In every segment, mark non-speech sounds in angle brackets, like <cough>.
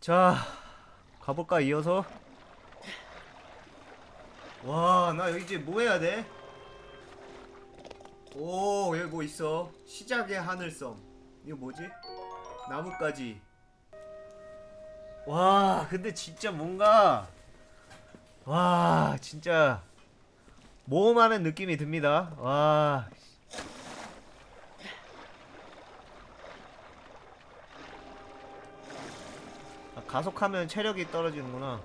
자 가볼까 이어서? 와 나 이제 뭐 해야 돼? 오 여기 뭐 있어. 시작의 하늘섬. 이거 뭐지? 나뭇가지. 와 근데 진짜 뭔가 와 진짜 모험하는 느낌이 듭니다. 와 가속하면 체력이 떨어지는구나.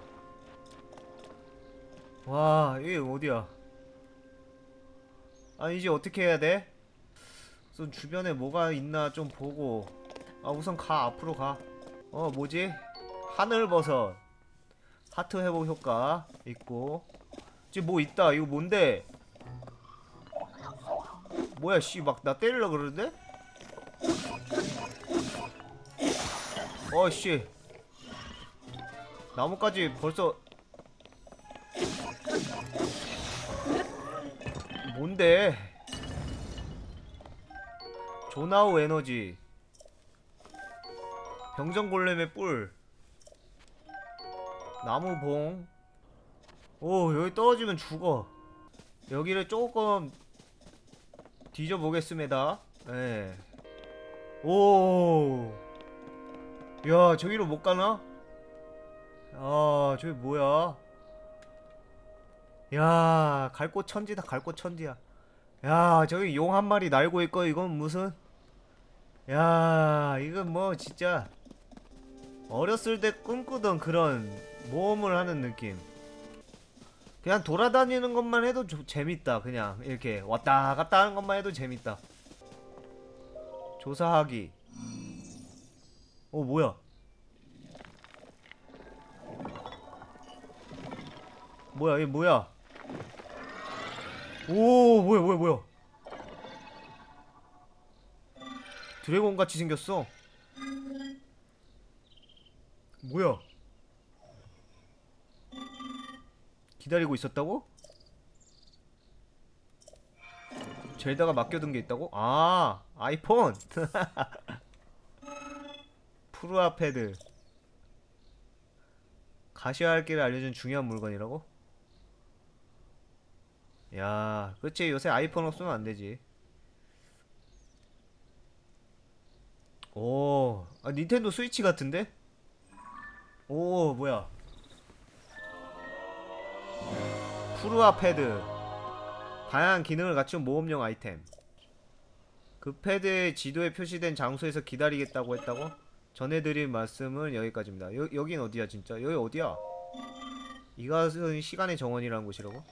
와, 이게 어디야? 아, 이제 어떻게 해야 돼? 우선 주변에 뭐가 있나 좀 보고. 아, 우선 가, 앞으로 가. 어, 뭐지? 하늘버섯. 하트 회복 효과 있고. 지금 뭐 있다. 이거 뭔데? 뭐야, 씨, 막 나 때리려 그러는데? 어, 씨. 나뭇가지 벌써 뭔데? 조나우 에너지 병정골렘의 뿔 나무봉 오 여기 떨어지면 죽어 여기를 조금 뒤져보겠습니다 예. 오. 야, 저기로 못 가나? 아, 저기 뭐야? 야, 갈곳 천지다, 갈곳 천지야. 야, 저기 용 한 마리 날고 있고, 이건 무슨? 야, 이건 뭐, 진짜. 어렸을 때 꿈꾸던 그런 모험을 하는 느낌. 그냥 돌아다니는 것만 해도 조- 재밌다, 그냥. 이렇게 왔다 갔다 하는 것만 해도 재밌다. 조사하기. 어, 뭐야? 뭐야 얘 뭐야 오 뭐야 뭐야 뭐야 드래곤 같이 생겼어 뭐야 기다리고 있었다고? 젤다가 맡겨둔 게 있다고? 아 아이폰 <laughs> 프루아 패드 가셔야 할 길을 알려준 중요한 물건이라고? 야, 그치 요새 아이폰 없으면 안 되지. 오, 아, 닌텐도 스위치 같은데? 오, 뭐야? 푸르아 패드. 다양한 기능을 갖춘 모험용 아이템. 그 패드에 지도에 표시된 장소에서 기다리겠다고 했다고? 전해드린 말씀은 여기까지입니다. 여, 여긴 어디야 진짜? 여기 어디야? 이것은 시간의 정원이라는 곳이라고?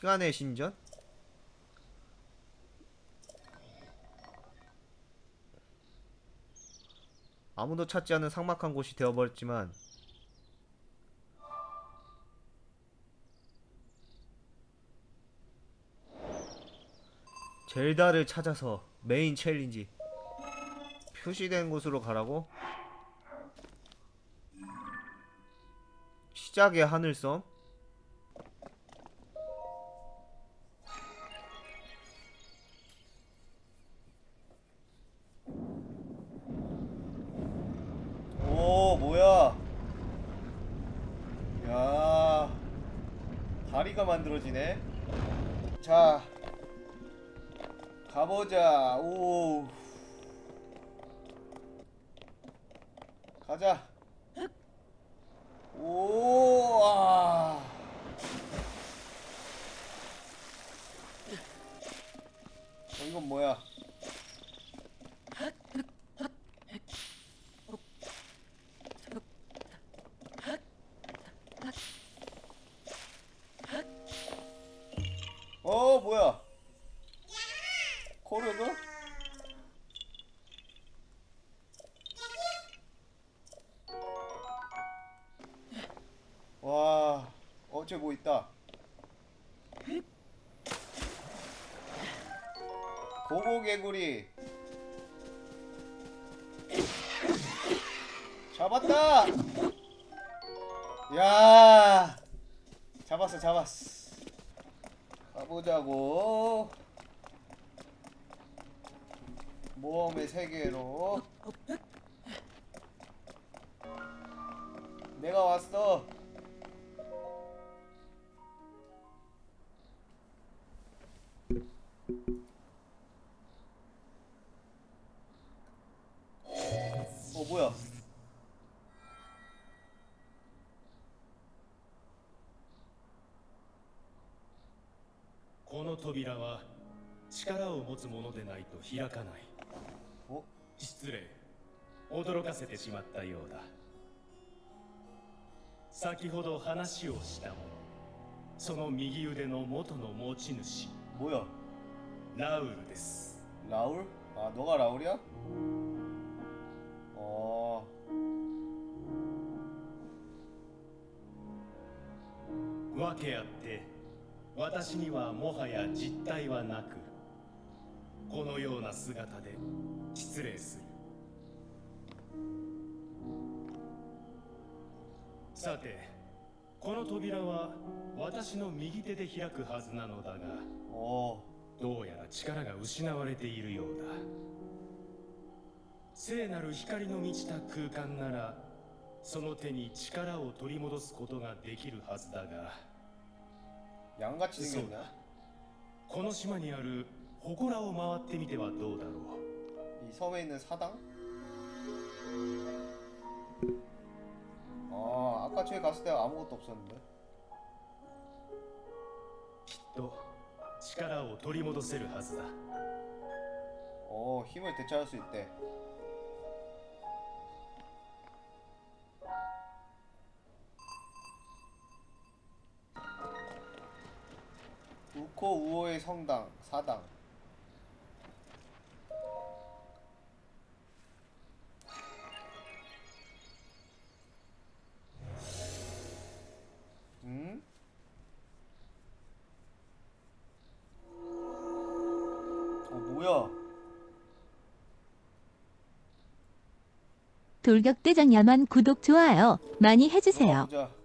시간의 신전? 아무도 찾지 않은 삭막한 곳이 되어버렸지만 젤다를 찾아서 메인 챌린지 표시된 곳으로 가라고? 시작의 하늘섬 만들어지네. 자 가보자. 오 가자. 오아. 어, 이건 뭐야 어 뭐야? 코르그? 와 어째 뭐 있다? 고고개구리. 잡았다! 야 잡았어 잡았어 가보자고. 모험의 세계로. 내가 왔어 어 扉は力を持つものでないと開かないお失礼驚かせてしまったようだ先ほど話をした者その右腕の元の持ち主 뭐야 ラウルです 라울? 아 너가 라울이야? 어 わけあって 私にはもはや実体はなくこのような姿で失礼する。さてこの扉は私の右手で開くはずなのだがどうやら力が失われているようだ。聖なる光の満ちた空間ならその手に力を取り戻すことができるはずだが 양같이 そう 생겼냐? だこの島にある祠を回ってみてはどうだろ 이 섬에 있는 사당? 아 아까 저기 갔을 때 아무것도 없었는데 うきっと力を取り戻せるはずだ 어 힘을 되찾을 수 있대 우코 우오의 성당 사당 음? 어 뭐야 돌격대장 야만 구독 좋아요 많이 해주세요. 보자.